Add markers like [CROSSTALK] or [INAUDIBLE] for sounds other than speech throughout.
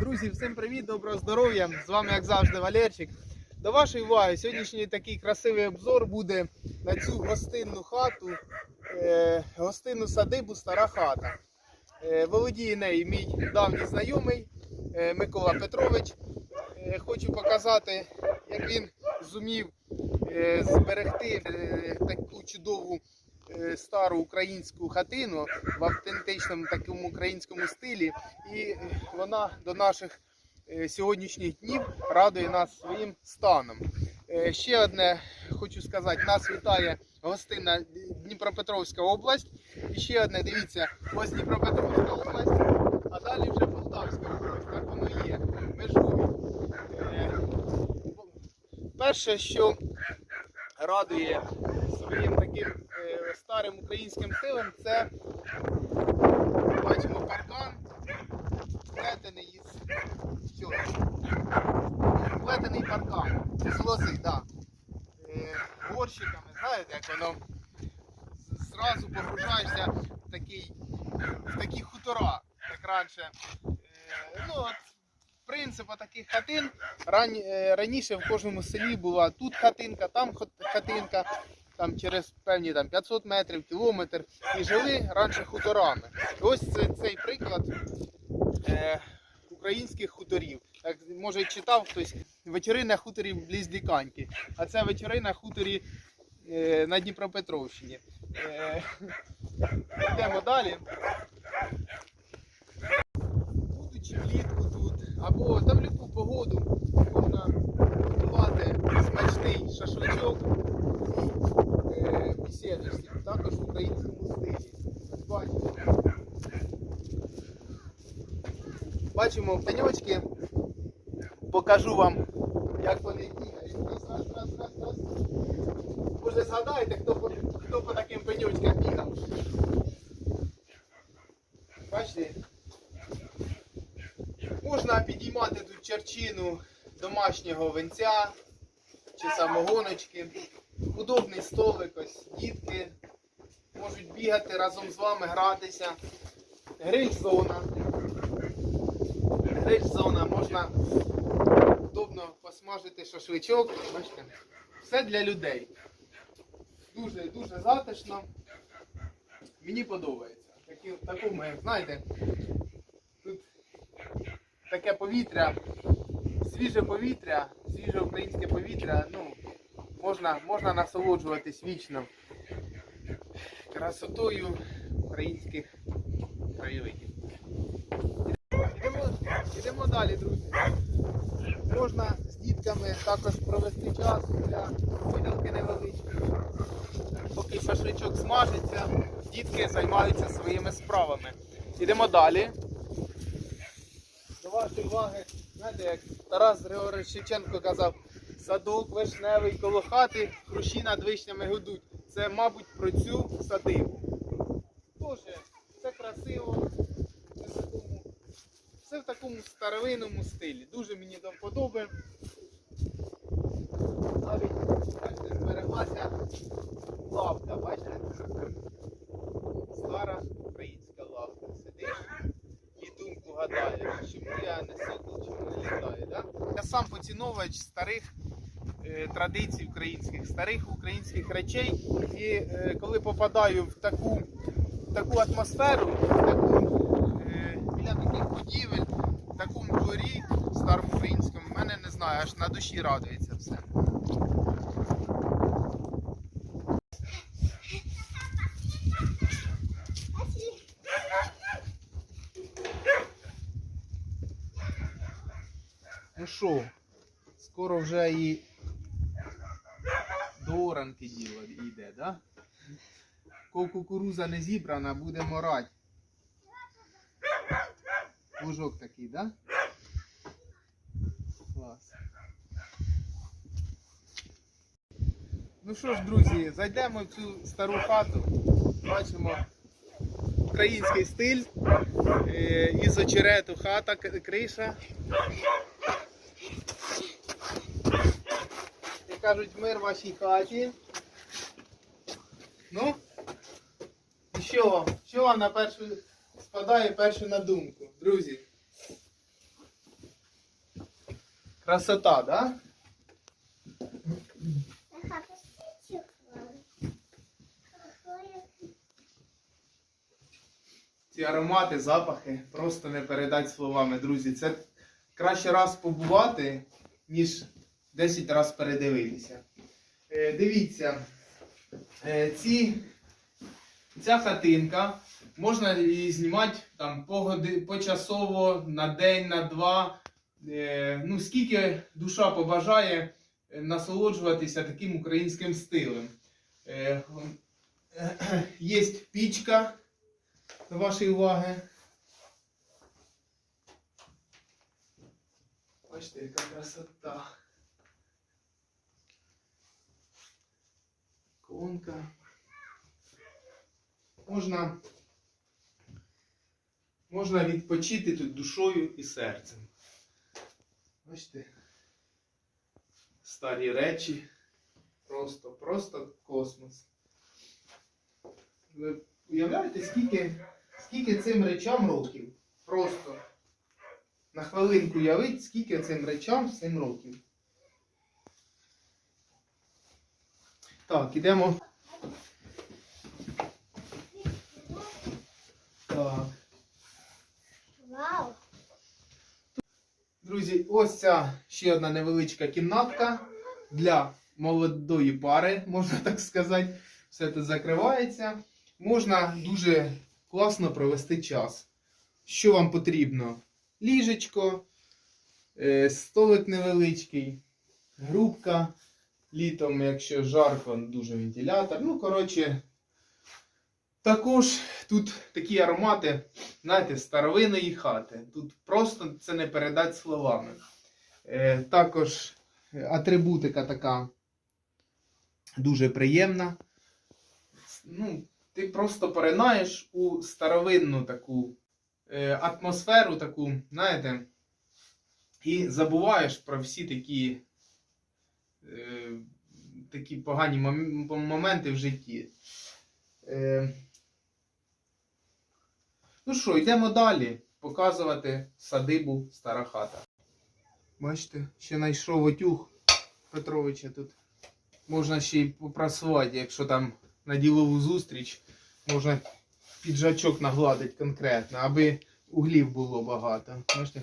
Друзі, всім привіт, доброго здоров'я! З вами, як завжди, Валерчик. До вашої уваги, сьогоднішній такий красивий обзор буде на цю гостинну хату, е, гостинну садибу Стара хата. Е, володіє нею мій давній знайомий е, Микола Петрович. Е, хочу показати, як він зумів е, зберегти е, таку чудову стару українську хатину в автентичному такому українському стилі. І е, вона до наших е, сьогоднішніх днів радує нас своїм станом. Е, Ще одне хочу сказати: нас вітає гостина Дніпропетровська область. І ще одне, дивіться, ось Дніпропетровська область, а далі вже Полтавська область. Так воно є. Межові. Е, Перше, що радує своїм таким е, старим українським стилем, це бачимо паркан, плетений із цього. Плетений паркан з лози, да. Е, горщиками, знаєте, як воно зразу погружаєшся в такий, в такі хутора, як раніше. Е, ну, от, принцип таких хатин е, раніше в кожному селі була тут хатинка, там хатинка, там через певні там, 500 метрів, кілометр. І жили раніше хуторами. І ось це, цей приклад е, українських хуторів. Як, може читав хтось вечори на хуторі близь Диканьки, а це вечори на хуторі е, на Дніпропетровщині. Е, йдемо далі. Будучи влітку тут, або та в любу погоду можна готувати смачний шашличок е, також в українському стилі. Бачимо. Бачимо пеньочки. Покажу вам, як вони бігають. Раз. Може згадаєте, хто по, хто по таким пеньочкам бігав? Бачите? Можна підіймати тут черчину домашнього винця чи самогоночки. Удобний столик, ось дітки можуть бігати разом з вами, гратися. Гриль-зона. Гриль-зона, можна удобно посмажити шашличок. Бачите? Все для людей. Дуже, дуже затишно. Мені подобається. Такі, такому, як знаєте, тут таке повітря, свіже повітря, свіже українське повітря, ну, можна, можна насолоджуватись вічно красотою українських краєвидів. Ідемо, ідемо далі, друзі. Можна з дітками також провести час для видалки невеличкої. Поки шашличок смажиться, дітки займаються своїми справами. Ідемо далі. До вашої уваги, знаєте, як Тарас Григорович Шевченко казав, садок вишневий коло хати, хрущі над вишнями гудуть. Це, мабуть, про цю садибу. Тоже все красиво, все в такому, все в такому старовинному стилі. Дуже мені до вподоби. Навіть бачите, збереглася лавка, бачите? Стара українська лавка. Сидиш і думку гадаєш, чому я не сокол, чому не літаю. Да? Я сам поціновувач старих традицій українських, старих українських речей. І е, коли попадаю в таку, таку атмосферу, в таку, е, біля таких будівель, в такому дворі старому українському, в мене не знаю, аж на душі радується все. Ну що, скоро вже і до оранки діло йде, да? Коли кукуруза не зібрана, буде морать. Лужок такий, да? Клас. Ну що ж, друзі, зайдемо в цю стару хату. Бачимо український стиль. Е, із очерету хата, криша. Кажуть, мир вашій хаті. Ну, і що вам? Що вам на першу спадає перше на думку, друзі? Красота, да? Ці аромати, запахи просто не передать словами, друзі. Це краще раз побувати, ніж 10 разів передивитися. Е, дивіться, е, ці, ця хатинка можна її знімати там погоди, почасово, на день, на два. Е, ну, скільки душа побажає е, насолоджуватися таким українським стилем. Е, є пічка до вашої уваги. Бачите, яка красота. Конка. Можна, можна відпочити тут душою і серцем. Бачите? Старі речі. Просто, просто космос. Ви уявляєте, скільки, скільки цим речам років? Просто на хвилинку уявіть, скільки цим речам 7 років. Так, ідемо. Так. Вау. Друзі, ось ця ще одна невеличка кімнатка для молодої пари, можна так сказати. Все це закривається. Можна дуже класно провести час. Що вам потрібно? Ліжечко, е, столик невеличкий, грубка. Літом, якщо жарко, дуже вентилятор. Ну, коротше, також тут такі аромати, знаєте, старовинної хати. Тут просто це не передати словами. Е, також атрибутика така дуже приємна. Ну, ти просто поринаєш у старовинну таку е, атмосферу, таку, знаєте, і забуваєш про всі такі, е, такі погані мом- моменти в житті. Е, Ну що, йдемо далі показувати садибу Стара хата. Бачите, ще знайшов отюг Петровича тут. Можна ще й попрасувати, якщо там на ділову зустріч можна піджачок нагладити конкретно, аби углів було багато. Бачите?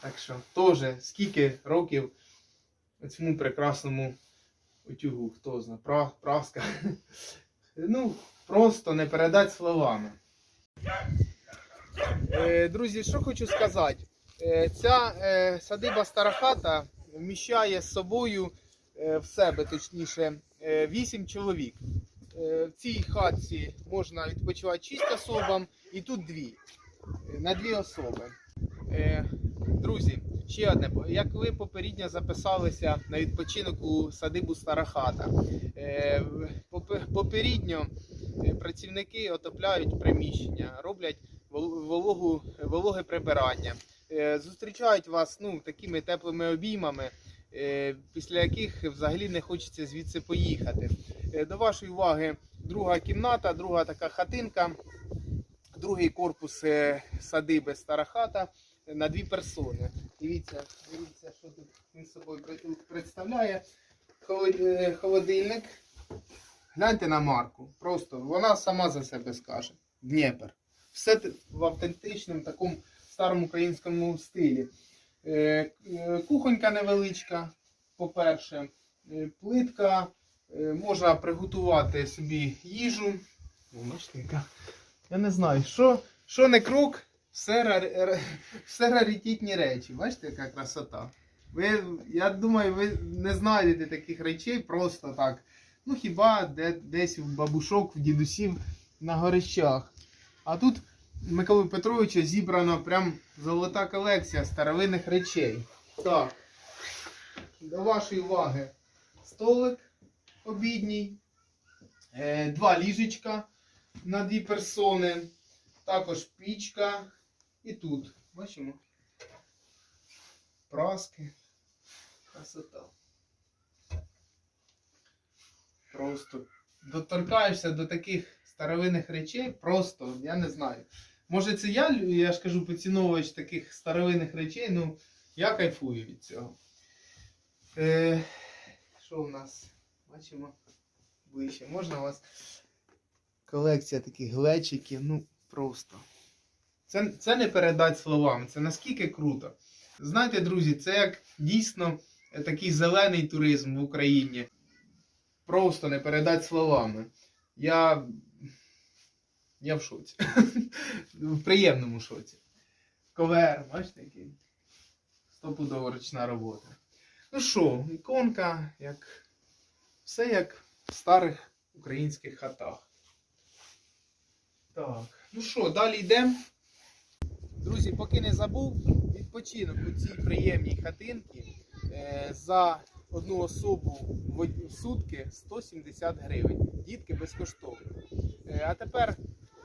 Так що, теж, скільки років цьому прекрасному утюгу, хто знає, пра, праска. [LAUGHS] Ну, просто не передати словами. Е, Друзі, що хочу сказати. Е, Ця е, садиба Стара хата вміщає з собою в себе, точніше, 8 чоловік. В цій хатці можна відпочивати 6 особам і тут 2. На 2 особи. Друзі, ще одне. Як ви попередньо записалися на відпочинок у садибу Стара хата. Е, Попередньо е, працівники отопляють приміщення, роблять вологу, вологе прибирання. Е, Зустрічають вас ну, такими теплими обіймами, після яких взагалі не хочеться звідси поїхати. До вашої уваги друга кімната, друга така хатинка, другий корпус садиби Стара хата на дві персони. Дивіться, дивіться, що тут він собою представляє. Е, Холодильник. Гляньте на марку. Просто вона сама за себе скаже. Дніпр. Все в автентичному такому старому українському стилі. Е, е, Кухонька невеличка, по-перше, плитка, можна приготувати собі їжу. Я не знаю, що, що не крок, все, все раритетні речі. Бачите, яка красота. Ви, я думаю, ви не знайдете таких речей просто так. Ну хіба де, десь в бабушок, в дідусів на горищах. А тут Миколи Петровича зібрана прям золота колекція старовинних речей. Так, до вашої уваги столик обідній, е, два ліжечка на дві персони, також пічка і тут. Бачимо? Праски. Красота. Просто доторкаєшся до таких старовинних речей, просто, я не знаю. Може, це я, я ж кажу, поціновувач таких старовинних речей, ну, Я кайфую від цього. Е, що у нас? Бачимо ближче. Можна у вас колекція таких глечиків, ну просто. Це, це не передати словами, це наскільки круто. Знаєте, друзі, це як дійсно такий зелений туризм в Україні. Просто не передати словами. Я. Я в шоці. [LAUGHS] В приємному шоці. Ковер, бачите, який? Стопудово ручна робота. Ну що, іконка, як. Все як в старих українських хатах. Так, ну що, далі йдемо. Друзі, поки не забув, відпочинок у цій приємній хатинці е, за одну особу в сутки 170 гривень. Дітки безкоштовно. Е, а тепер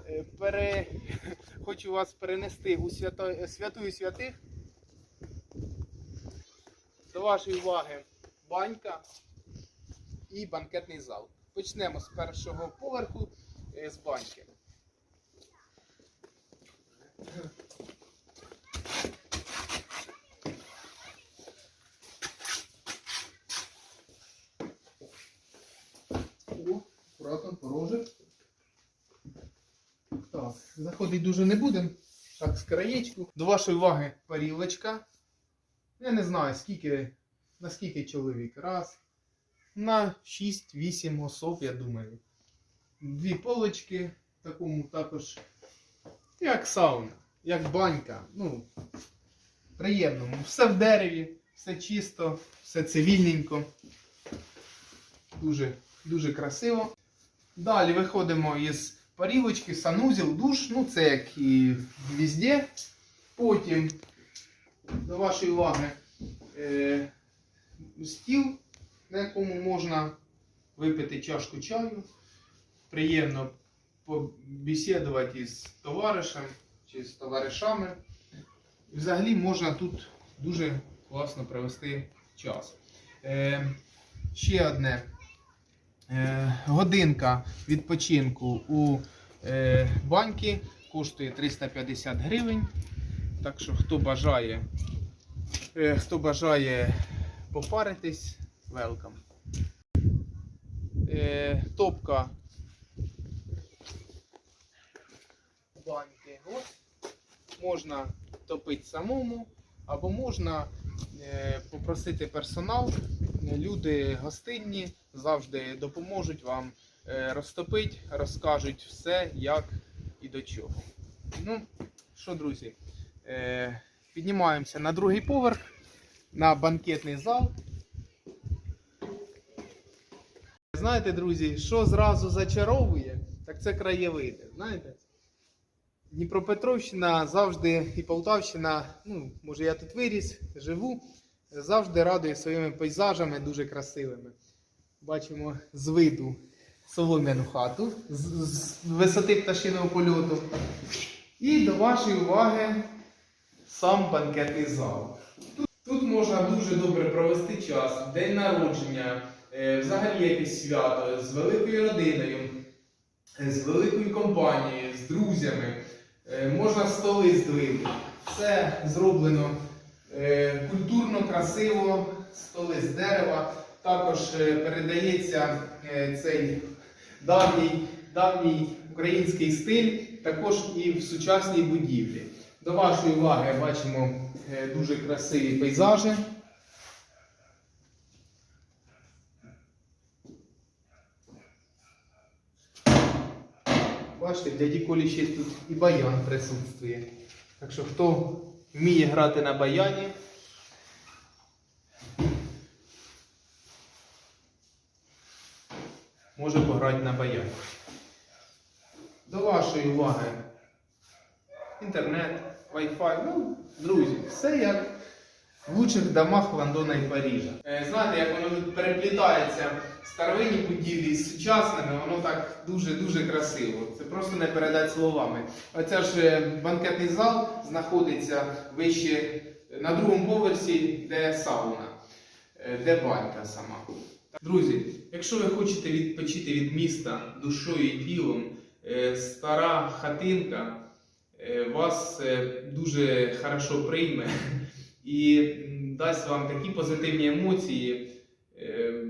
е, пере... [LAUGHS] хочу вас перенести у свято... святую святих. До вашої уваги банька і банкетний зал. Почнемо з першого поверху з баньки. Так, дуже не будемо. Так, з краєчку. До вашої уваги парілочка. Я не знаю, скільки, на скільки чоловік. Раз. На 6-8 особ, я думаю. Дві полочки такому також. Як сауна, як банька. Ну, приємному. Все в дереві, все чисто, все цивільненько. Дуже, дуже красиво. Далі виходимо із парілочки, санузел, душ. Ну, це як і везде. Потім, до вашої уваги, е, стіл, на якому можна випити чашку чаю. Приємно побесідувати із товаришем чи з товаришами. І Взагалі можна тут дуже класно провести час. Е, ще одне. Е, годинка відпочинку у е, баньки коштує 350 гривень. Так що хто бажає, е, хто бажає попаритись. Е, топка баньки. Ось. Можна топити самому, або можна попросити персонал. Люди гостинні завжди допоможуть вам е, розтопити, розкажуть все, як і до чого. Ну, що, друзі, е, піднімаємося на другий поверх, на банкетний зал. Знаєте, друзі, що зразу зачаровує, так це краєвиди. Знаєте? Дніпропетровщина завжди і Полтавщина, ну, може я тут виріс, живу, завжди радує своїми пейзажами дуже красивими. Бачимо з виду солом'яну хату з, з висоти пташиного польоту. І до вашої уваги сам банкетний зал. Тут, тут можна дуже добре провести час, день народження, е, взагалі якесь свято з великою родиною, е, з великою компанією, з друзями. Е, Можна столи здвинути. Все зроблено культурно, красиво, столи з дерева. Також е, передається е, цей давній, давній український стиль, також і в сучасній будівлі. До вашої уваги бачимо е, дуже красиві пейзажі. Бачите, в дяді ще тут і баян присутствує. Так що хто вміє грати на баяні, може пограти на баяні. До вашої уваги інтернет, Wi-Fi, ну, друзі, все як в лучших домах Лондона і Парижа. Е, знаєте, як воно тут переплітається старовинні будівлі з сучасними, воно так дуже-дуже красиво. Це просто не передати словами. Оця ж е, банкетний зал знаходиться вище на другому поверсі, де сауна, е, де банька сама. Друзі, якщо ви хочете відпочити від міста душою і тілом, е, стара хатинка е, вас е, дуже хорошо прийме [LAUGHS] і дасть вам такі позитивні емоції.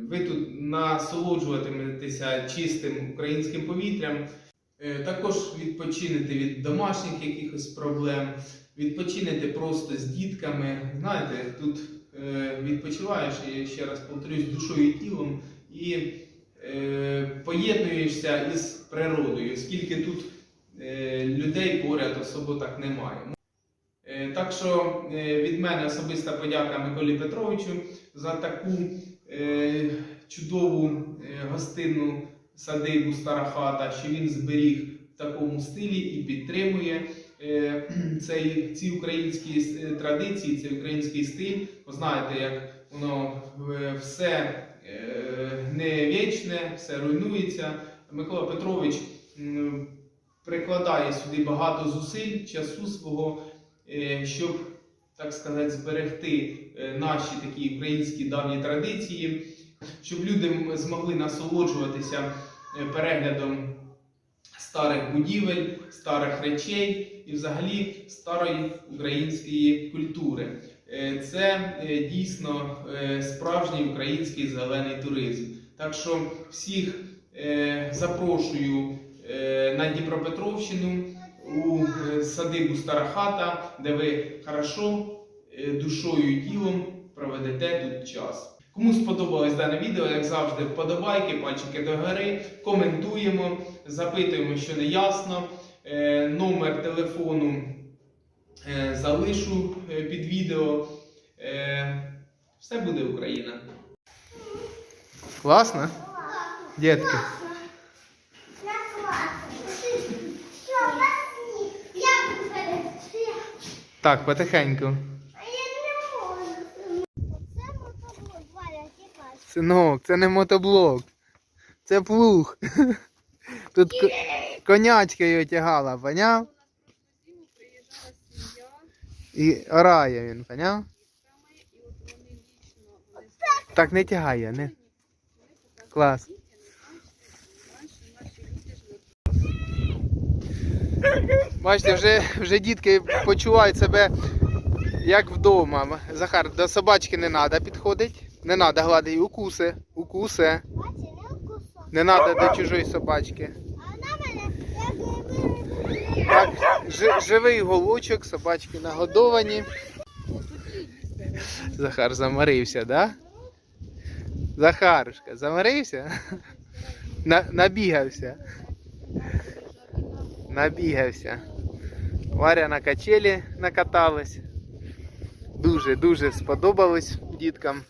Ви тут насолоджуватиметеся чистим українським повітрям. Також відпочинете від домашніх якихось проблем, відпочинете просто з дітками. Знаєте, тут відпочиваєш, і ще раз повторюсь, душою і тілом і е, поєднуєшся із природою, оскільки тут е, людей поряд особо так немає. Е, Так що е, від мене особиста подяка Миколі Петровичу за таку е, чудову е, гостинну садибу Стара хата, що він зберіг в такому стилі і підтримує е, [CLEARS THROAT] цей, ці українські традиції, цей український стиль. Ви знаєте, як воно е, все е, не вічне, все руйнується. Микола Петрович прикладає сюди багато зусиль, часу свого, е, щоб, так сказати, зберегти е, наші такі українські давні традиції, щоб люди змогли насолоджуватися е, переглядом старих будівель, старих речей і взагалі старої української культури. Е, Це е, дійсно е, справжній український зелений туризм. Так що всіх запрошую на Дніпропетровщину у садибу Стара Хата, де ви хорошо душою і тілом проведете тут час. Кому сподобалось дане відео, як завжди, вподобайки, пальчики догори, коментуємо, запитуємо, що не ясно. Е, Номер телефону е, залишу е, під відео. Все буде Україна. Класно? Дітки. Так, потихеньку. Синок, це не мотоблок. Це плуг. [LAUGHS] Тут ко- його тягала, поняв? І орає він, поняв? Так не тягає, не. Клас. Бачите, вже, вже дітки почувають себе як вдома. Захар, до собачки не треба підходити. Не треба гладити, укуси, укуси. Не треба до чужої собачки. А вона мене як ніби... Так, живий голочок, собачки нагодовані. Захар замарився, да? Захарушка, замарився? На, набігався. Набігався. Варя на качелі накаталась. Дуже, дуже сподобалось діткам.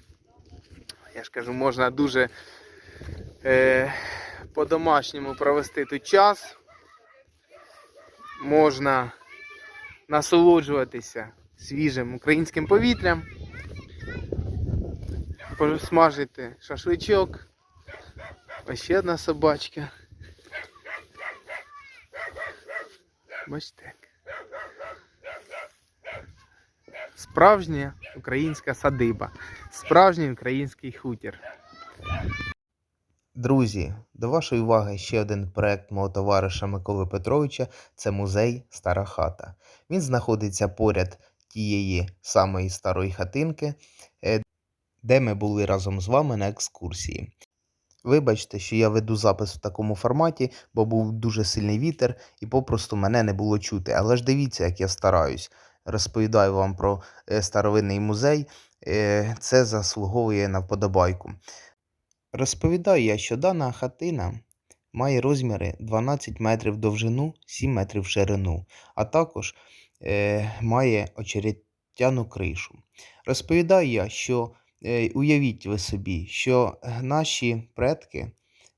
Я ж кажу, можна дуже е, по-домашньому провести тут час можна насолоджуватися свіжим українським повітрям, посмажити шашличок. Ось ще одна собачка. Бачите. Справжня українська садиба, справжній український хутір. Друзі, до вашої уваги ще один проект мого товариша Миколи Петровича це музей Стара хата. Він знаходиться поряд тієї самої старої хатинки, е, де ми були разом з вами на екскурсії. Вибачте, що я веду запис в такому форматі, бо був дуже сильний вітер і попросту мене не було чути. Але ж дивіться, як я стараюсь. Розповідаю вам про е, старовинний музей. Е, Це заслуговує на вподобайку. Розповідаю я, що дана хатина має розміри 12 метрів довжину, 7 метрів ширину, а також е, має очеретяну кришу. Розповідаю я, що е, уявіть ви собі, що наші предки,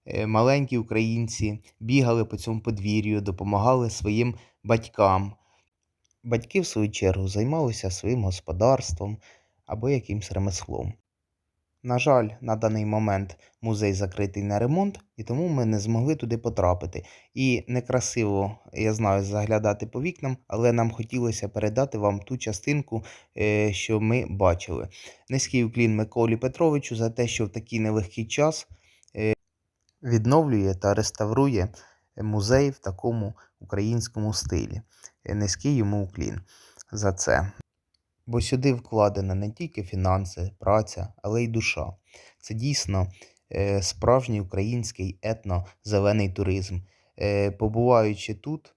е, маленькі українці, бігали по цьому подвір'ю, допомагали своїм батькам. Батьки, в свою чергу, займалися своїм господарством або якимсь ремеслом. На жаль, на даний момент музей закритий на ремонт, і тому ми не змогли туди потрапити. І некрасиво, я знаю, заглядати по вікнам, але нам хотілося передати вам ту частинку, е, що ми бачили. Низький уклін Миколі Петровичу за те, що в такий нелегкий час е, відновлює та реставрує музей в такому українському стилі. Е, Низький йому уклін за це. Бо сюди вкладена не тільки фінанси, праця, але й душа. Це дійсно е, справжній український етно-зелений туризм. Е, побуваючи тут,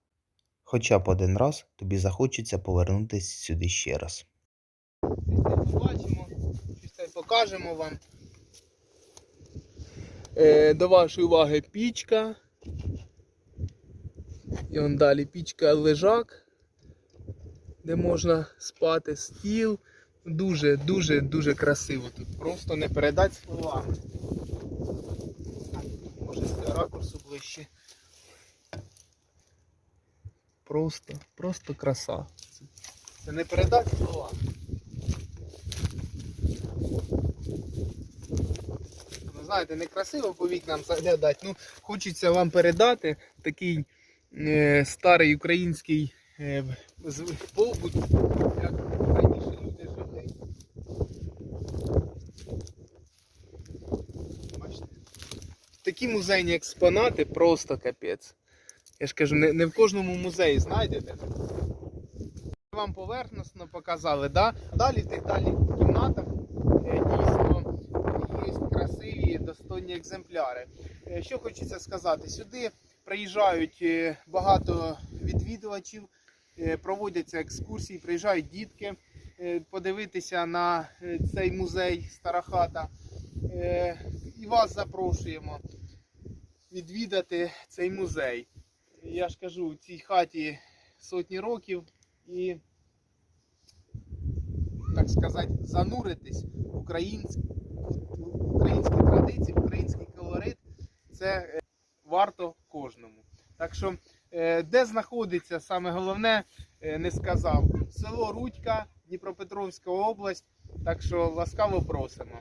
хоча б один раз, тобі захочеться повернутися сюди ще раз. Побачимо, покажемо вам. Е, до вашої уваги пічка. І он далі пічка лежак, де можна спати, стіл. Дуже, дуже, красиво тут. Просто не передати словами. Може з ракурсу ближче. Просто, просто краса. Це, не передати словами. Ну, знаєте, не красиво по вікнам заглядати. Ну, хочеться вам передати такий е, старий український е, з- побут, як раніше люди жили. Бачите? Такі музейні експонати просто капець. Я ж кажу, не, не в кожному музеї знайдете. Вам поверхносно показали, да? Далі в тих далі кімнатах е, дійсно є красиві достойні екземпляри. Е, Що хочеться сказати, сюди приїжджають е, багато відвідувачів, проводяться екскурсії, приїжджають дітки е, подивитися на е, цей музей Стара хата. Е, І вас запрошуємо відвідати цей музей. Я ж кажу, цій хаті сотні років і, так сказати, зануритись в українську, українські традиції, в український колорит. Це е, варто кожному. Так що, е, де знаходиться, саме головне, е, не сказав. Село Рудька, Дніпропетровська область. Так що ласкаво просимо.